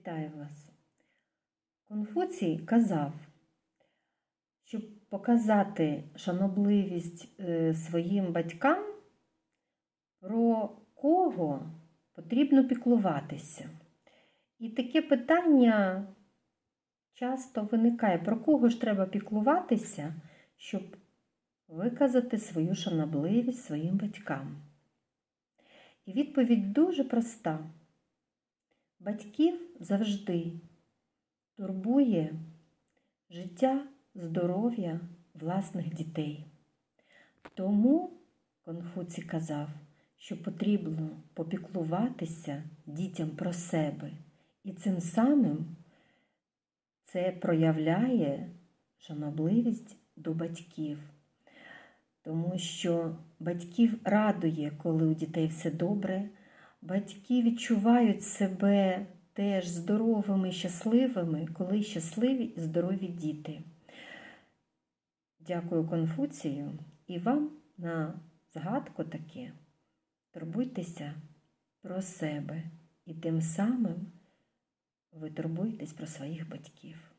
Вітаю вас. Конфуцій казав, щоб показати шанобливість е, своїм батькам, про кого потрібно піклуватися. І таке питання часто виникає, про кого ж треба піклуватися, щоб виказати свою шанобливість своїм батькам. І відповідь дуже проста. Батьків завжди турбує життя, здоров'я власних дітей. Тому Конфуцій казав, що потрібно попіклуватися дітям про себе, і цим самим це проявляє шанобливість до батьків. Тому що батьків радує, коли у дітей все добре, батьки відчувають себе теж здоровими щасливими, коли щасливі і здорові діти. Дякую Конфуцію і вам на згадку таке. Турбуйтеся про себе і тим самим ви турбуєтесь про своїх батьків.